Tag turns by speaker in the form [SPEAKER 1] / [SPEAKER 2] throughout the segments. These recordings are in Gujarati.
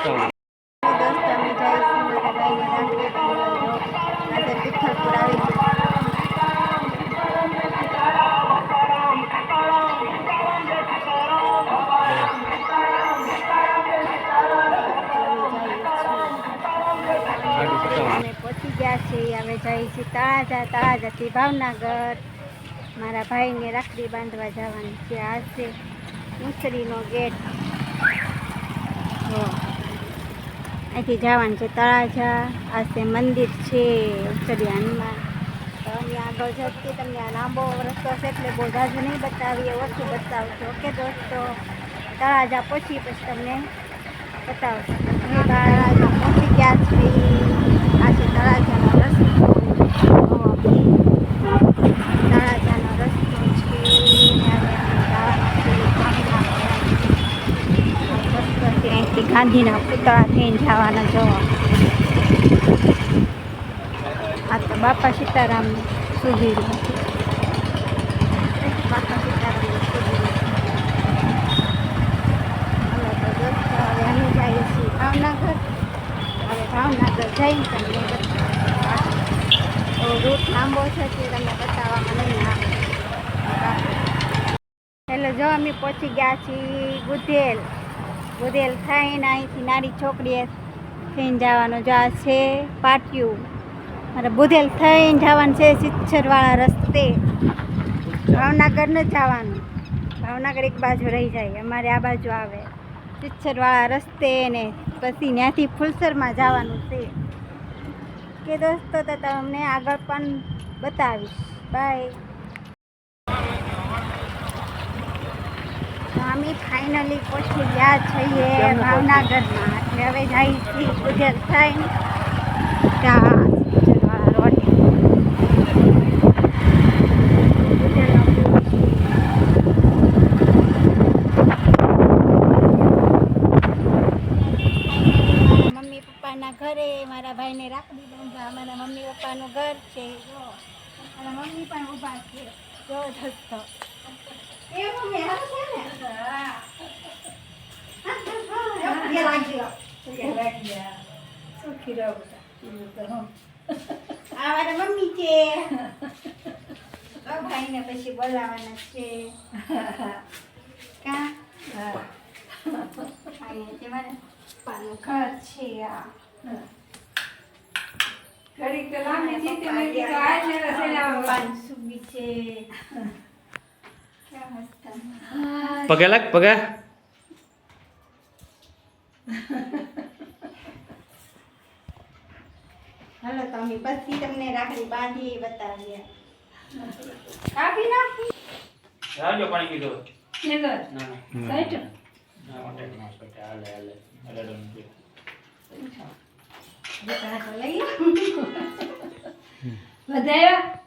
[SPEAKER 1] આજે અમે પહોંચી ગયા છીએ. હવે જઈએ છીએ તળાજા તળાજાથી ભાવનગર. મારા ભાઈને રાખડી બાંધવા જવાની છે. આ છે મુસરીનો ગેટ. જો. અહીંથી જવાનું છે તળાજા. આ છે મંદિર છે ઉત્તરી હનુમાન તો અમે આગળ જતી તમને આ લાંબો રસ્તો છે એટલે બહુ જાજુ નહીં બતાવીએ, ઓછું બતાવશું. ઓકે દોસ્તો? તળાજા પહોંચી પછી તમને બતાવશું. તળાજા પહોંચી ગયા છીએ. આ છે તળાજાનો રસ્તો જુઓ. તળાજાનો રસ્તો છે ને હવે અમે જવાના છીએ ગાંધીના રસ્તો છે અહીંથી ગાંધીના પુતળા થઈને જવાના જોવા. આ તો બાપા સીતારામ સુધી બાપા સીતારામ ભાવનગર. હવે ભાવનગર તમને રૂટ લાંબો છે તે બતાવવામાં નહીં હેલો જો અમે પહોંચી ગયા છીએ ગુધેલ. ગુધેલ થઈને અહીંથી નાની છોકરીએ થઈને જવાનું જો આ છે પાટિયું. મારે બુધેલ થઈને જવાનું છે સિચ્છરવાળા રસ્તે. ભાવનગર ન જવાનું. ભાવનગર એક બાજુ રહી જાય, અમારે આ બાજુ આવે. સિચ્છરવાળા રસ્તે ને પછી ત્યાંથી ફુલસરમાં જવાનું છે. કે દોસ્તો, તો તમને આગળ પણ બતાવીશ. બાય. અમે ફાઇનલી પહોંચી ગયા છીએ ભાવનગરમાં. એટલે હવે જાય છીએ ત્યાં સિચ્છરવાળા રોડે. મમ્મી પપ્પાના ઘરે મારા ભાઈને બાંધવા અમારા મમ્મી પપ્પાનું ઘર છે. મારા મમ્મી પણ ઊભા છે. જો દોસ્તો એ મમ્મી છે. ને પછી બોલાવાના છે. કા? છે પપ્પાનું ઘર છે આ. છે કેવા મસ્ત.
[SPEAKER 2] પગે લાગ પગે.
[SPEAKER 1] હાલો તો અમે પછી તમને રાખડી બાંધી બતાવીએ. કાપી નાખી.
[SPEAKER 3] રાજો પાણી પીધો? ના ના.
[SPEAKER 2] હમ.
[SPEAKER 3] ના માટે ના સટે. હાલે હાલે. હાલે ડન પી
[SPEAKER 1] દીકરા લઈ
[SPEAKER 4] વધાયો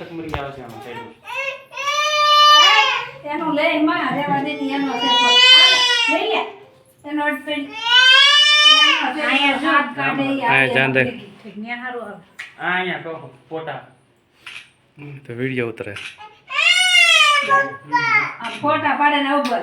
[SPEAKER 3] તક મરી આવે છે આમાં સાઈડ.
[SPEAKER 4] એનું લઈ માં રેવા દે ની એનો છે. લઈ લે. એનો હાથ કાઢે
[SPEAKER 2] જાન દે.
[SPEAKER 3] તો પોટા
[SPEAKER 2] તો વીડિયો ઉતરે.
[SPEAKER 4] આ ફોટા પાડે ને ઉપર